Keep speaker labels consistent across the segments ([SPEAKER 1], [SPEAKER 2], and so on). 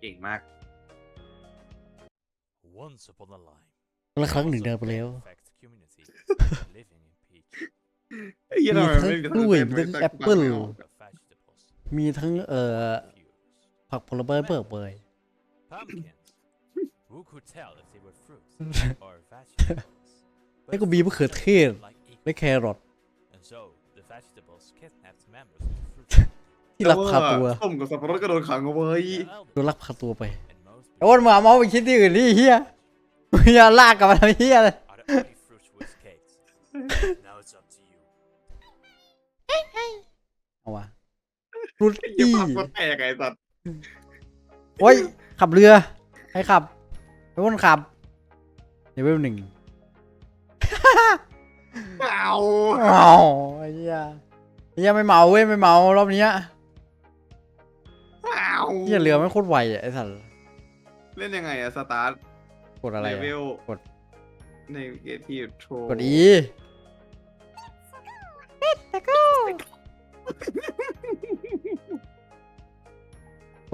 [SPEAKER 1] เก่งมาก
[SPEAKER 2] Once upon a line,
[SPEAKER 3] และครั้งหนึ่งเดินไปแล้ว
[SPEAKER 2] perfect community living in peace.
[SPEAKER 1] ไอ้เหี้ยทำไมมันไม่มี
[SPEAKER 3] มีทั้งกล้วยมีทั้งแอปเปิ้ล
[SPEAKER 2] The vegetables,
[SPEAKER 3] มีทั้งเอ่อ
[SPEAKER 2] fuse,
[SPEAKER 3] ผักผลไม้เปิดเปย
[SPEAKER 2] pumpkins. Who could tell if they were fruits or vegetables?
[SPEAKER 3] แล้วก็มีมะเขือเทศ
[SPEAKER 2] like equal.
[SPEAKER 3] และแครอท
[SPEAKER 2] And so the vegetables kidnapped members of the fruit.
[SPEAKER 3] ที่ลักพาตัว
[SPEAKER 1] ส้มกับสับปะรดก็โดนขังเอาไว้
[SPEAKER 2] Their
[SPEAKER 3] โดน
[SPEAKER 2] elders
[SPEAKER 3] ลักพาตัวไป
[SPEAKER 2] and most
[SPEAKER 3] ไอ้วันมาเอาเมาส์ไปคิดที่อื่นดิเฮียอย่าลากกลับมาทำเฮียเลย
[SPEAKER 2] are the only fruits who escaped. now it's up to you.
[SPEAKER 3] เอาวะรุด
[SPEAKER 1] ไอ้เหี้ย
[SPEAKER 3] อี้
[SPEAKER 1] ปากก็แตกไอ้สัตว์
[SPEAKER 3] โอ้ยขับเรือให้ขับไอ้วันขับเลเวลหนึ่ง
[SPEAKER 1] เปล่า
[SPEAKER 3] เมาไอ้เหี้ยไอ้เหี้ยไม่เมาเว้ยไม่เมารอบเนี้ ย
[SPEAKER 1] เปล่า
[SPEAKER 3] เหี้ยเรือไม่งโคตรไวอะไอ้สัตว์
[SPEAKER 1] เล่นยังไงอะสตาร์ท
[SPEAKER 3] กดอะไร
[SPEAKER 1] เล
[SPEAKER 3] อะ
[SPEAKER 1] เวล
[SPEAKER 3] กด
[SPEAKER 1] ในเกทีโทร
[SPEAKER 3] กดอีก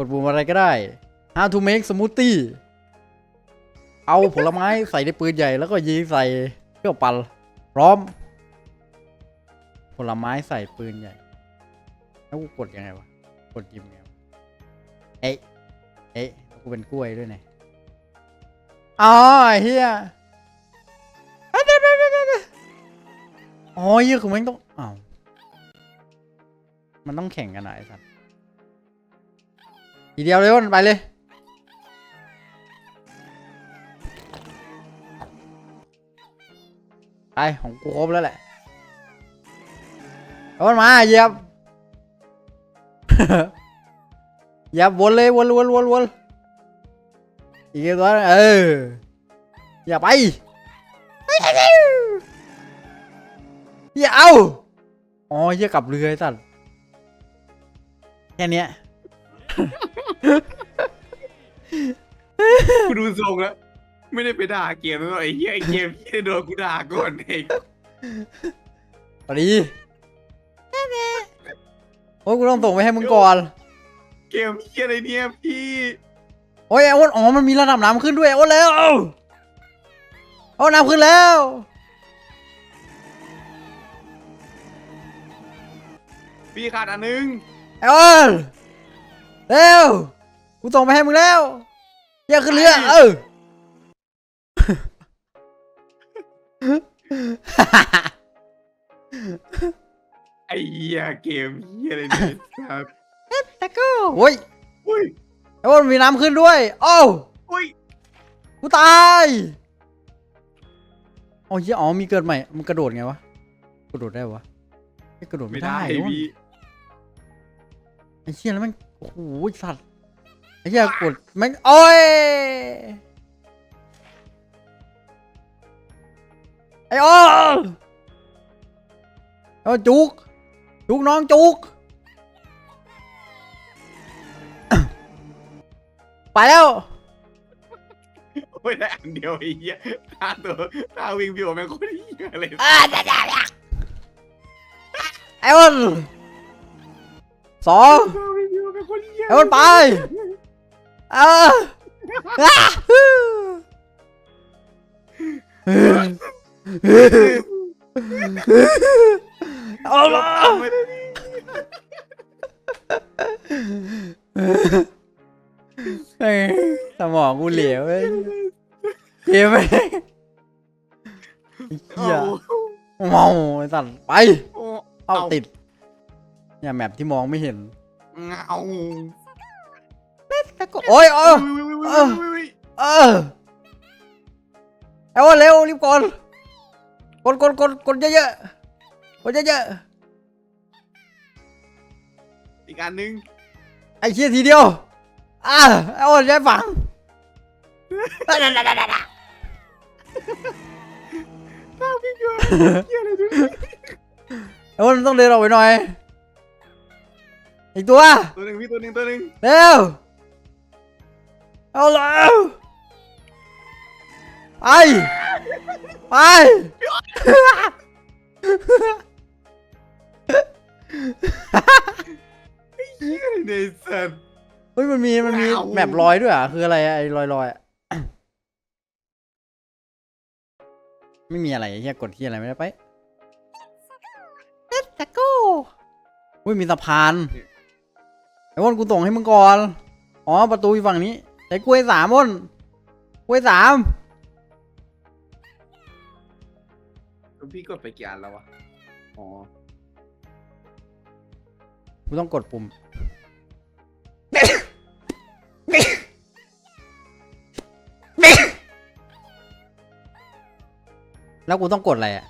[SPEAKER 3] ดปุ่มอะไรก็ได้ How to make smoothie เอาผลไม้ใส่ในปืนใหญ่แล้วก็ยิงใส่เครื่องปั่นพร้อม ผลไม้ใส่ปืนใหญ่ แล้วกูกดยังไงวะ กดยิมไงวะ เอ๊ะเอ๊ะกูเป็นกล้วยด้วยไงอ๋อเฮียอ๋อเฮียคือแม่งต้องอ้าวมันต้องแข่งกันหน่อยสัตว์ทีเดียวเลยวันไปเลยไปของกูครบแล้วแหละเอามันมาเยียบ เหยียบวนเลยวนวนวนวนอีกตัวนึงเออ อย่าไป อย่าเอา อ๋อเหี้ยกลับเรือไอ้สัตว์แค่เนี้ย
[SPEAKER 1] กูดูทรงแล้ว ไม่ได้ไปด่าเกมแล้วไอ้เหี้ยไอ้เกมที่โดนกูด่าก่อนเอง
[SPEAKER 3] พอดีโอ้ยกูต้องส่งไปให้มึงก่อน
[SPEAKER 1] เกมเหี้ยอะไรเนี่ยพี่
[SPEAKER 3] โอ้ยไอ้อ้วนอ๋อมันมีระดับน้ำขึ้นด้วยไอ้อ้วนแล้วโอ้น้ำขึ้นแล้ว
[SPEAKER 1] พี่ขาดอันนึง
[SPEAKER 3] ไอ้อ้วนเร็วกูส่งไปให้มึงแล้วอย่าขึ้นเรือเออ
[SPEAKER 1] ไอ้เหี้ยเกมเหี้ยอะไรเนี่ยครับ
[SPEAKER 3] แต่ก็โอ้ย
[SPEAKER 1] อุ้ย
[SPEAKER 3] ไอ้อ้วนมีน้ำขึ้นด้วยโอ้ว
[SPEAKER 1] อุ้ย
[SPEAKER 3] กูตายโอ้ยอ๋อมีเกิดใหม่มันกระโดดไงวะกระโดดได้วะไม่กระโดด
[SPEAKER 1] ไม่
[SPEAKER 3] ไม่
[SPEAKER 1] ได้
[SPEAKER 3] ได้อ้วน
[SPEAKER 1] พี่
[SPEAKER 3] ไอ้เชี่ยแล้วแม่งโอ้โหสัตว์ไอ้เชี่ยกดแม่งโอ้ยไอ้โอ้ไอ้โอ้จุกจุกน้องจุก ไปแล้ว
[SPEAKER 1] โอ้ยได้อันเดียวไอ้เหี้ยท่าตัวท่าวิ่งพี่โอแม่งโคตรเหี้ยเลย
[SPEAKER 3] ไอ้อ้นสอง
[SPEAKER 1] ท่าวิ่งพี่โอแม่งโคตรเหี้ย
[SPEAKER 3] ไอ้อ้นไปเอออะเอาละ
[SPEAKER 1] ไม่ได้ดิ
[SPEAKER 3] เฮ้ยสมองกูเหลวเว้ยเกมไปเฮีย
[SPEAKER 1] เอา
[SPEAKER 3] เมาไอ้สัตว์ไป
[SPEAKER 1] โอ้
[SPEAKER 3] เอาติด เนี่ยแมปที่มองไม่เห็น
[SPEAKER 1] เงา
[SPEAKER 3] แต่ก็โอ้ยเออเออเออเอาเร็วรีบกดกดกดกดกดเยอะๆกดเยอะ
[SPEAKER 1] อีกอันนึง
[SPEAKER 3] ๆไอ้เชี่ยทีเดียว อะเอาใช้ฝัง
[SPEAKER 1] ท่าวิ่งพี่โอเหี้ยอะไรดูดิ
[SPEAKER 3] เอามันต้องเดินออกไปหน่อย อีกตัว
[SPEAKER 1] ตัวหนึ่งพี่ตัวหนึ่งตัวหนึ่ง
[SPEAKER 3] เร็ว เอาเร็วไป ไป
[SPEAKER 1] เหี้ยอะไรเนี่ยไอ้สัตว์
[SPEAKER 3] เฮ้ยมันมีมันมี
[SPEAKER 1] เอา
[SPEAKER 3] แมปลอยด้วยอะคืออะไรอะไอ้ลอยลอยๆอะ ไม่มีอะไรเฮียกดที่อะไรไม่ได้ไปเอ็ดตะโก้อุ้ยมีสะพานไอ้วอนกูส่งให้มึงก่อนอ๋อประตูอยู่ฝั่งนี้ใส่กล้วยสามวอนกล้วยสาม
[SPEAKER 1] พี่กดไปกี่อันแล้ววะ อ๋อ
[SPEAKER 3] กูต้องกดปุ่ม แล้วกูต้องกดอะไรอะ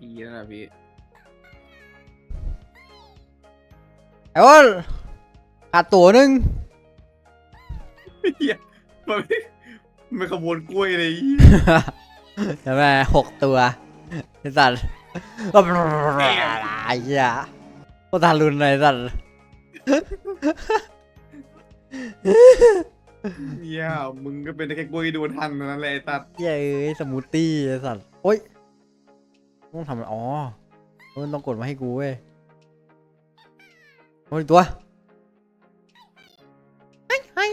[SPEAKER 1] อีนั่นนะพี่
[SPEAKER 3] ไอ้วอนขาดตัวหนึ่ง
[SPEAKER 1] เฮียมันไม่มันขโมยกล้วยเลย
[SPEAKER 3] ใช่ไหมหกตัวไอ้สัตว์ไอ้เหี้ยโคตรทารุณเลยไอ้สัตว์
[SPEAKER 1] เฮียมึงก็เป็นแค่กล้วยดูทันเท่านั้นแหละไอ้ตัด
[SPEAKER 3] เหี้ยเอ้ยสมูทตี้ไอ้สัตว์โอ๊ยต้องทำอะไรอ๋อมันต้องกดมาให้กูเว้ยโอ้ยตัวเฮ้ยเฮ้ย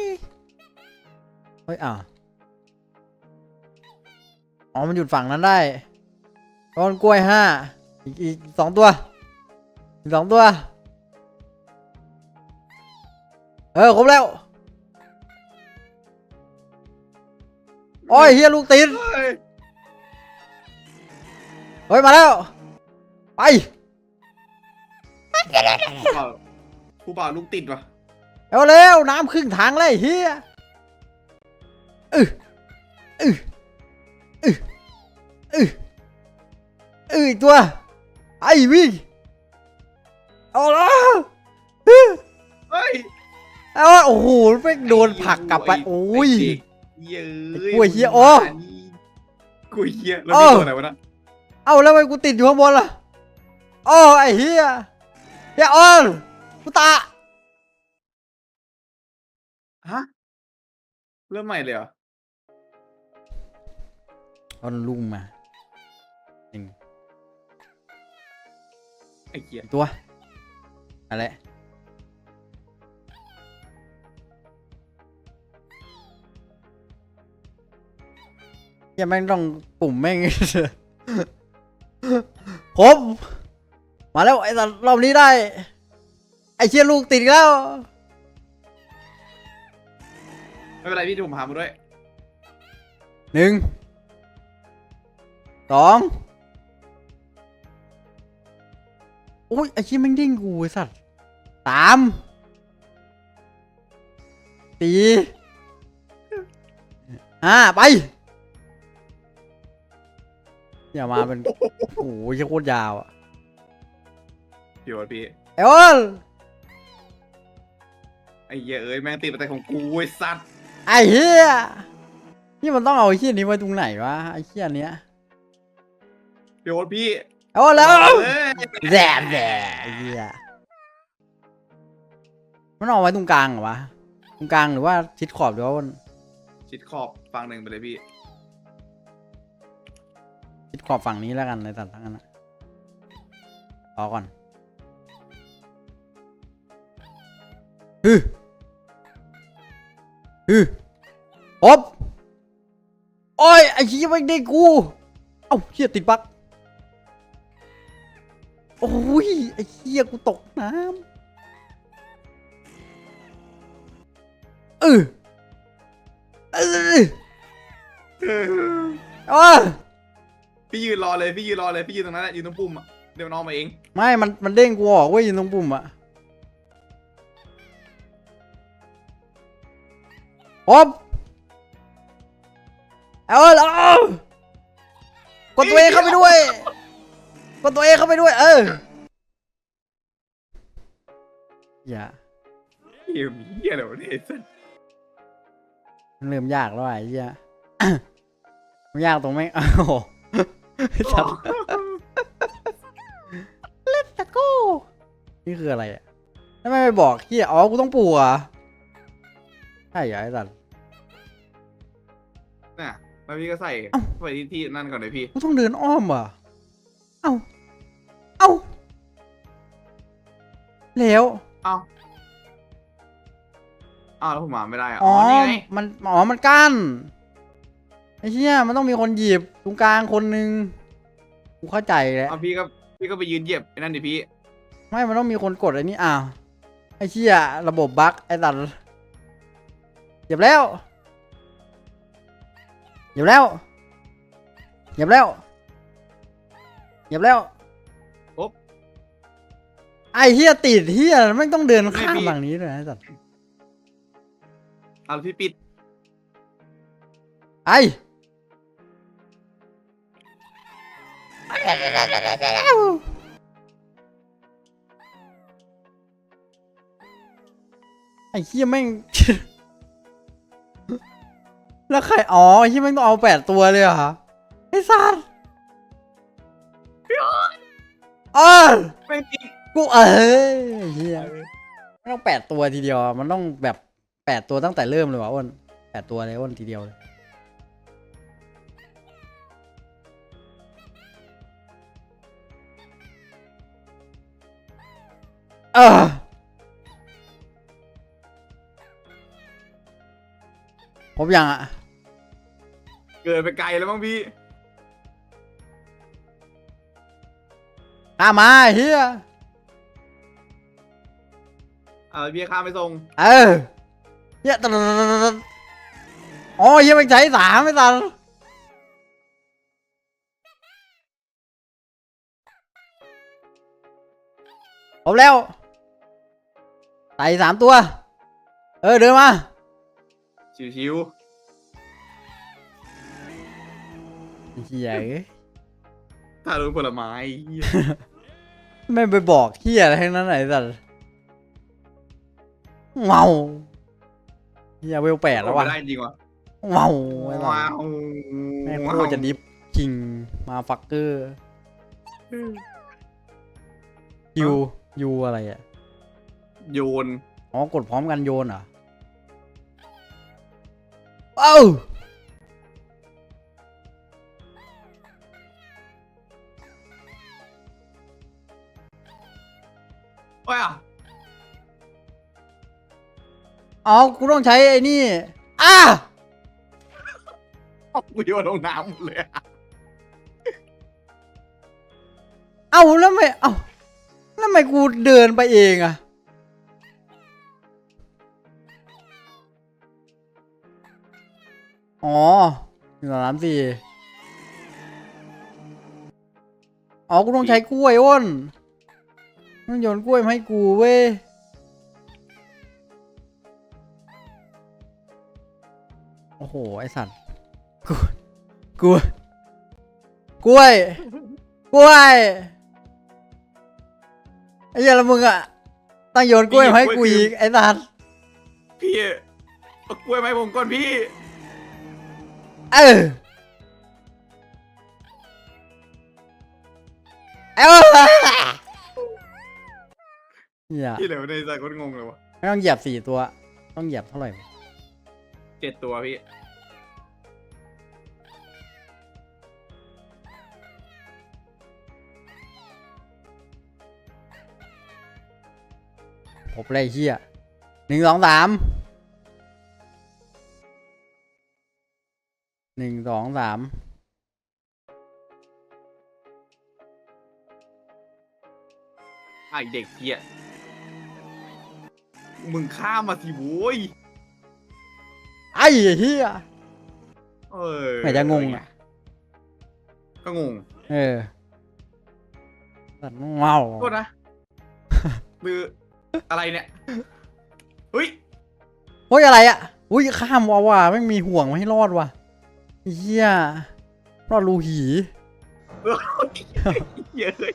[SPEAKER 3] เฮ้ยอะอ๋อมันหยุดฝั่งนั้นได้ตอนกล้วยห้าอีกอีกสองตัวอีกสองตัว เออครบแล้วโอ้ยเฮียลูกติด
[SPEAKER 1] เฮ้ย
[SPEAKER 3] เฮ้ยมาแล้ว ไป
[SPEAKER 1] ผู้บ่าวผู้บ่าวลูกติดวะ
[SPEAKER 3] เอาเร็วน้ำครึ่งทางเลยเฮียอืออืออืออืออืออีกตัวไอ้วิ่งเอาแล้วอื้อ
[SPEAKER 1] เฮ้ย
[SPEAKER 3] เอาโอ้โหแม่งโดนผลักกลับไปโอ้ย
[SPEAKER 1] ไเด็กเย้ย
[SPEAKER 3] กล้วยเหี้ยโอ้
[SPEAKER 1] กล้วยเฮียแล้ว
[SPEAKER 3] โอ้
[SPEAKER 1] มีตัวไหนวะนะ
[SPEAKER 3] เอาแล้วทำไมกูติดอยู่ข้างบนล่ะโอ้ไอ้เฮียเฮียออนกูตา
[SPEAKER 1] ฮะเริ่มใหม่เลยเหรอ
[SPEAKER 3] เอาลุงมาหนึ่ง
[SPEAKER 1] ไอ้เหี้ย
[SPEAKER 3] ตัวอะไร ยังแม่งต้องปุ่มแม่งผมมาแล้วไอ้สัตว์รอบนี้ได้ ไอ้เชี่ยลูกติดอีกแล้ว
[SPEAKER 1] ไม่เป็นไรพี่ที่ผมหามาด้วย
[SPEAKER 3] หนึ่ง สองอุ้ยไอ้ชี้ยแม่งดิ้งกูไอ้สัตว์สามสี่ห้าไป อย่ามาเป็น โอ้โหเหี้ยโคตรยาวอะ
[SPEAKER 1] เดี๋ยวพี่
[SPEAKER 3] ไอ้โอ้น
[SPEAKER 1] ไอ้เหี้ยเอ้ยแม่งติดมาแต่ของกูไอ้สัตว์
[SPEAKER 3] ไอ้เหี้ยนี่มันต้องเอาไอ้เหี้ยนี้ไว้ตรงไหนวะไอ้เหี้ยเนี้ย
[SPEAKER 1] เดี๋ยวพี่
[SPEAKER 3] เอาแล้ว
[SPEAKER 1] เอ้ย
[SPEAKER 3] แย่แย่ไอ้เหี้ยมันเอาไว้ตรงกลางเหรอวะตรงกลางหรือว่าชิดขอบหรือว่ามัน
[SPEAKER 1] ชิดขอบฝั่งหนึ่งไปเลยพี่
[SPEAKER 3] ชิดขอบฝั่งนี้แล้วกันในสัตว์ทั้งนั้นนะรอก่อนฮึฮึปบโอ้ย ไอ้ชี้ยไม่ได้กู เอ้าเฮียติดบั๊กโอ้ย ไอ้เฮียกูตกน้ำเออเออเออ
[SPEAKER 1] พี่ยืนรอเลยพี่ยืนรอเลยพี่ยืนตรงนั้นแหละยืนตรงปุ่มอะเดี๋ยวมันออกมาเอง
[SPEAKER 3] ไม่ มัน มันเด้งกูออกเว้ยอยู่ตรงปุ่มอะปบเอาเอากดตัวเองเข้าไปด้วย กดตัวเองเข้าไปด้วย เออ อย่า
[SPEAKER 1] เหี้ยมีเหี้ยอะไรวะเนี่ยไอ้สัตว์
[SPEAKER 3] มันเริ่มยากแล้วอะไอ้เหี้ย มันยากตรงแม่ง โอ้โห สัตว์ตะโก้นี่คืออะไรอะทำไมไม่บอกเฮียอ๋อ กูต้องปลูกเหรอะใช่เหรอไอ้สัตว์
[SPEAKER 1] น่ะแล้วพี่ก็ใส่
[SPEAKER 3] เอ้า
[SPEAKER 1] ไปที่ที่นั่นก่อนเลยพี่
[SPEAKER 3] กูต้องเดินอ้อมเหรอะเอ้า เอ้า แล้ว
[SPEAKER 1] เอ้าอ้าวแล้วผมมาไม่ได้อะ
[SPEAKER 3] อ๋
[SPEAKER 1] อ๋
[SPEAKER 3] อ
[SPEAKER 1] อนี่ไง
[SPEAKER 3] มัน อ๋อ มันกั้น ไอ้เหี้ยมันต้องมีคนหยิบตรงกลางคนหนึ่งกูเข้าใจแล้ว
[SPEAKER 1] เอาพี่ก็พี่ก็ไปยืนเหยียบไอ้นั่นดิพี่
[SPEAKER 3] ไม่มันต้องมีคนกดไอ้นี่อ้าวไอ้เหี้ยระบบบั๊กไอ้สัตว์เหยียบแล้วเหยียบแล้วเหยียบแล้วเหยียบแล้ว
[SPEAKER 1] ปุ๊บ
[SPEAKER 3] ไอ้เหี้ยติดเหี้ยไม่งต้องเดินข้ามฝั่งนี้ด้วยนะไอ้สัตว์
[SPEAKER 1] เอาแล้วพี่ปิด
[SPEAKER 3] ไอ้ ไอ้เหี้ยแม่ง แล้วใคร อ๋อไอ้เหี้ยแม่งต้องเอาแปดตัวเลยเหรอ ไอ้สัตว์เออ
[SPEAKER 1] ไม่ปิด
[SPEAKER 3] กูเอ้ยไอ้เหี้ยไม่ต้องแปดตัวทีเดียวอะมันต้องแบบแปดตัวตั้งแต่เริ่มเลยวะอ้นแปดตัวเลยอ้นทีเดียวเลย เออผมยังอะ
[SPEAKER 1] เกินไปไกลแล้วมั้งพี่
[SPEAKER 3] ข้ามมาไอ้เฮีย
[SPEAKER 1] เอาพี่ข้ามไปส่ง
[SPEAKER 3] เออเฮียตดดดดดดอ๋อเฮียมันใช้สามไม่ตันผมแล้วใส่สามตัว เออ เดินมา
[SPEAKER 1] ชิว
[SPEAKER 3] เฮียเอ้ย
[SPEAKER 1] ๆถ้าโดนผลไม้เหี้ย
[SPEAKER 3] ไม่ไปบอกเฮียอะไรทั้งนั้นไหนสัตว์เมาเฮียเวลแปดแล้ววะ
[SPEAKER 1] ไม่ได้จริงวะ
[SPEAKER 3] เมาไอ้สัตว์
[SPEAKER 1] ว้าว
[SPEAKER 3] แม่งโคตรจะดิฟคิงมาฟักเกอร์ยูยูอะไรอะ
[SPEAKER 1] โยน
[SPEAKER 3] อ๋อกดพร้อมกันโยนเหรอเอ้า
[SPEAKER 1] โอ้ยอะ
[SPEAKER 3] อ๋อกูต้องใช้ไอ้นี่อ้า
[SPEAKER 1] กูโยนลงน้ำหมดเลยอะ
[SPEAKER 3] เอ้าแล้วไม่เอ้าแล้วทำไมกูเดินไปเองอะ อ๋อหนึ่งสองสามสี่อ๋อ กูต้องใช้กล้วยอ้นต้องโยนกล้วยมาให้กูเว้ย โอ้โห ไอสัตว์ กู กู กล้วย กล้วย ไอ้เหี้ยล้วมึงอะตั้งโยนกล้วยมาให้กูอีก ไอ้สัตว์
[SPEAKER 1] พี่เอากล้วยไหมาให้ผมก่อนพี่
[SPEAKER 3] เออเอ้าเหี้ย
[SPEAKER 1] พี่เหลือในใจก็งงเลยวะ
[SPEAKER 3] ไม่ต้องเหยียบสี่ตัว ต้องเหยียบเท่าไหร่วะ
[SPEAKER 1] เจ็ดตัวพี่
[SPEAKER 3] ผมเลยเฮียหนึ่งสองสาม หนึ่งสองสาม
[SPEAKER 1] ไอเด็กเพี้ยมึงข้ามมาสิโว้ย
[SPEAKER 3] ไอ้เฮีย
[SPEAKER 1] เออ
[SPEAKER 3] ไม่จะงงอะ
[SPEAKER 1] ก็งง
[SPEAKER 3] เออสัตว์เมา
[SPEAKER 1] โทษนะ มืออะไรเนี่ยเฮ้ย
[SPEAKER 3] เฮ้ยอะไรอะ อุ้ยข้ามว่ะว่ะไม่งมีห่วงไม่ให้รอดว่ะ เฮียรอดรูหี
[SPEAKER 1] เยอะเลย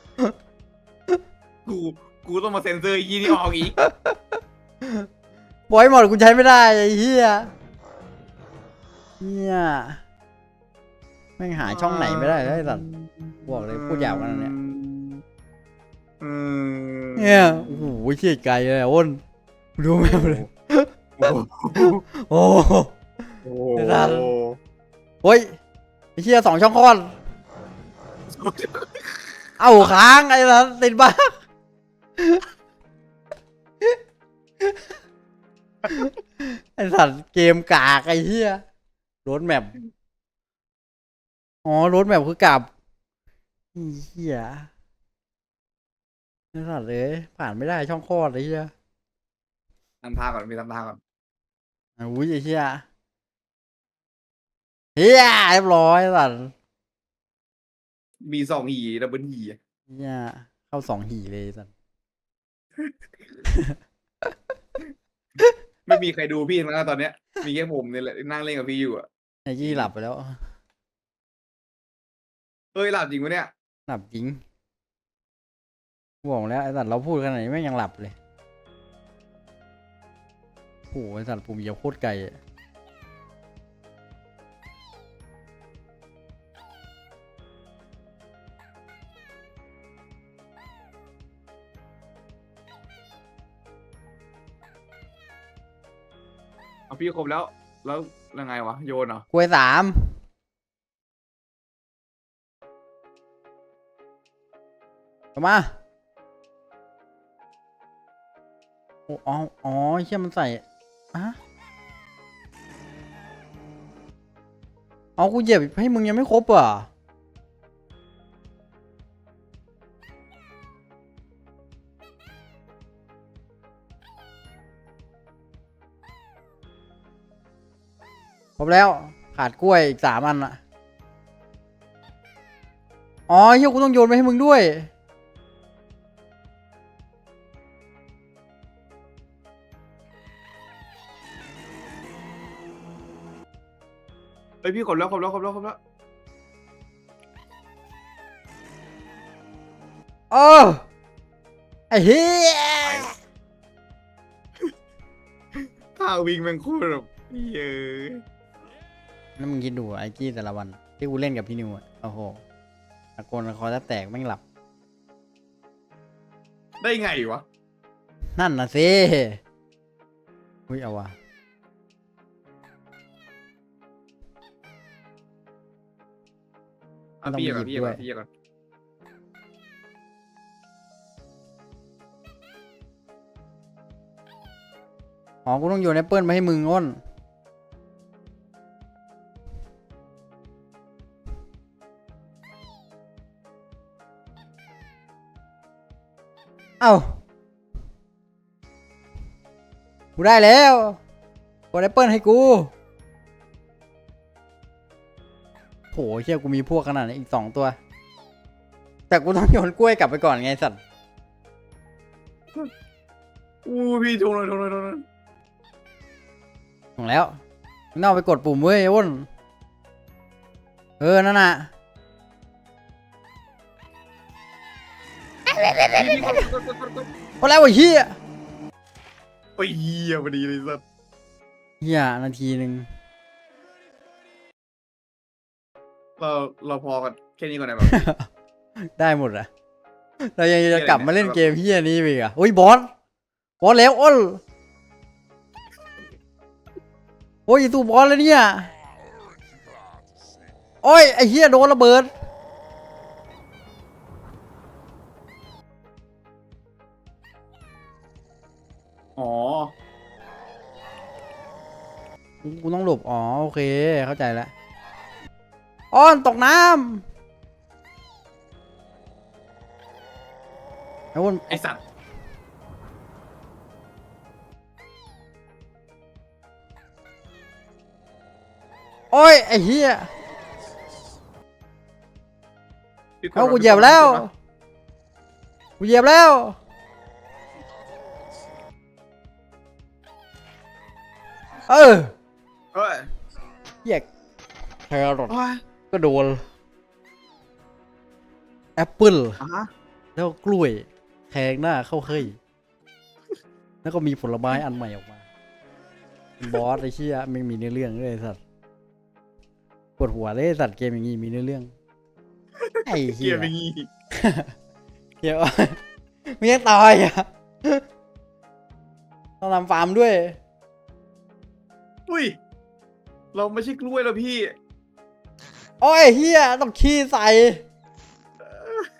[SPEAKER 1] กู กูต้องมาเซ็นเซอร์ยี่นี่ออกอีก
[SPEAKER 3] ปล่อยหมดกูใช้ไม่ได้ไอ้เฮียเฮียแม่งหาช่องไหนไม่ได้เลยไอ้สัตว์บอกเลยพูดหยาบขนาดเนี้ย
[SPEAKER 1] อืม
[SPEAKER 3] เนี่ยโอ้โหเชี่ยไกลเลยอะอ้นดูแมวเลย
[SPEAKER 1] โอ้โห
[SPEAKER 3] เฮ้ยไอ้เชี่ยสองช่องคลอดเอ้าค้างไอ้ละติดบ้าไอสัตว์เกมกากไอ้เหี้ยรถแมพอ๋อรถแมพคือกลับไอ้เหี้ยไอสัตว์เลยผ่านไม่ได้ช่องคลอดไอ้เหี้ย
[SPEAKER 1] ทำท่าก่อนมีทำท่าก่อน
[SPEAKER 3] อะอุ้ยไอ้เหี้ย เฮียเรียบร้อยไอ้สัตว์
[SPEAKER 1] มีสองหีดับเบิลหี
[SPEAKER 3] เฮียเข้าสองหีเลยไอ้สัตว์
[SPEAKER 1] ไม่มีใครดูพี่แล้วตอนเนี้ย มีแค่ผมเนี่ยแหละนั่งเล่นกับพี่อยู่อะ
[SPEAKER 3] ไอ้ยี่หลับไปแล้ว
[SPEAKER 1] เฮ้ยหลับจริงปะเนี่ย
[SPEAKER 3] หลับจริงบอกแล้วไอ้สัตว์เราพูดขนาดนี้แม่งยังหลับเลยโอ้โหไอ้สัตว์ปุ่มเหยียบโคตรไกลอะ
[SPEAKER 1] พี่ครบแล้ว แล้วยังไงวะ โยนเหรอก
[SPEAKER 3] ล้วยสามเข้ามาโอ้อ๋ออ๋อเชี่ยมันใส่อะเอากูเหยียบให้มึงยังไม่ครบอะ ครบแล้ว ขาดกล้วยอีกสามอันอะอ๋อเฮียกูต้องโยนไปให้มึงด้วย
[SPEAKER 1] เฮ้ยพี่ครบแล้วครบแล้วครบแล้วครบแล้ว
[SPEAKER 3] เออไอ้เฮีย
[SPEAKER 1] ท่าวิ่งแม่งโคตรแบบเย้ ย
[SPEAKER 3] นั่นมึงคิดดูไอ้กี้แต่ละวัน ที่กูเล่นกับพี่นิวอะโอ้โหตะโกนคอจะแตกแม่งหลับ
[SPEAKER 1] ได้ไงวะ
[SPEAKER 3] นั่นนะสิอุ้ยเอาวะ
[SPEAKER 1] เอาพี่ก่อนพี่ก่อนพี่ก่อน
[SPEAKER 3] อ๋อกูต้องโยนแอปเปิลมาให้มึงอ้น เอ้ากูได้แล้วกดแอปเปิลให้กูโหเชี่ยกูมีพวกขนาดนี้อีกสองตัว แต่กูต้องโยนกล้วยกลับไปก่อนไงสัตว์
[SPEAKER 1] อู้พี่ชงเลยชงเลยชงเลย
[SPEAKER 3] ถึงแล้วมึงต้องเอาไปกดปุ่มเว้ยอ้นเออนั่นน่ะ
[SPEAKER 1] พี่กดกดกดกดกด
[SPEAKER 3] พอแล้วไอ้เหี้ย
[SPEAKER 1] โอ้ยเหี้ยพอดีเลยสัส
[SPEAKER 3] เหี้ยนาทีหนึ่ง
[SPEAKER 1] เราเราพอกันแค่นี้ก่อนได้ปะ
[SPEAKER 3] ได้หมดอะเรายังจะกลับมาเล่นเกมเหี้ยนี้อีกอะอุ้ยบอสบอสแล้วอ้นโอ้ยสู้บอสแล้วเนี่ย โอ้ยไอ้เหี้ยโดนระเบิด
[SPEAKER 1] อ๋อ
[SPEAKER 3] กูกูต้องหลบ อ๋อ โอเค เข้าใจแล้วอ้อนตกน้ำไอ้อ้น
[SPEAKER 1] ไอสัตว์
[SPEAKER 3] โอ้ย ไอ้เหี้ย
[SPEAKER 1] พี่กด
[SPEAKER 3] เอา
[SPEAKER 1] มา
[SPEAKER 3] กู
[SPEAKER 1] พี่
[SPEAKER 3] เหยียบ
[SPEAKER 1] กดมา
[SPEAKER 3] แล้ว
[SPEAKER 1] พี่กดมา
[SPEAKER 3] กูเหยียบแล้ว เออ
[SPEAKER 1] เฮ้ย
[SPEAKER 3] เหยียกแครอท
[SPEAKER 1] โอ้ย
[SPEAKER 3] ก็โดนแอปเปิล
[SPEAKER 1] อะฮะ
[SPEAKER 3] แล้วก็กล้วยแทงหน้าเข้าเคยแล้วก็มีผลไม้อันใหม่ออกมาบอสไอ้เชี่ยไม่มีเนื้อเรื่องเลยไอ้สัตว์ปวดหัวเลยไอ้สัตว์เกมอย่างงี้มีเนื้อเรื่องไอ้
[SPEAKER 1] เกี
[SPEAKER 3] เหี้
[SPEAKER 1] ย
[SPEAKER 3] ย
[SPEAKER 1] ร์เป็นงี้
[SPEAKER 3] เดี๋ยวไม่ยังตายอะต้องทำฟาร์มด้วย
[SPEAKER 1] อุ้ย เราไม่ใช่กล้วยแล้วพี่
[SPEAKER 3] โอ้ยเฮียต้องขี้ใส่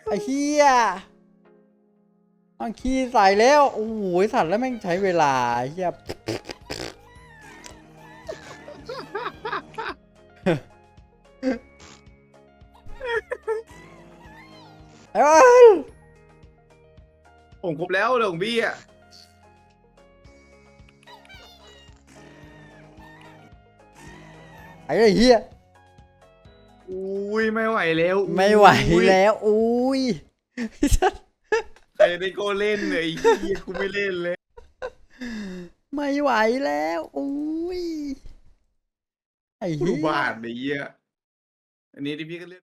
[SPEAKER 3] ไอ้เฮียต้องขี้ใส่แล้วโอ้ยสัตว์แล้วแม่งใช้เวลาเฮียไอ้บอล
[SPEAKER 1] ผมครบแล้วเดี๋ยวของพี่อะ
[SPEAKER 3] ไอ้เหี้ย
[SPEAKER 1] อุ้ยไม่ไหวแล้ว
[SPEAKER 3] ไม่ไหว
[SPEAKER 1] อุ้ย
[SPEAKER 3] แล้วอุ้ย
[SPEAKER 1] ใครได้โกเล่นเลยไอ้เหี้ยกูไม่เล่นเลย
[SPEAKER 3] ไม่ไหวแล้วอุ้ยไอ้
[SPEAKER 1] กู
[SPEAKER 3] เหี้ย
[SPEAKER 1] บาดไอ้เหี้ยอันนี้ที่พี่ก็เล่น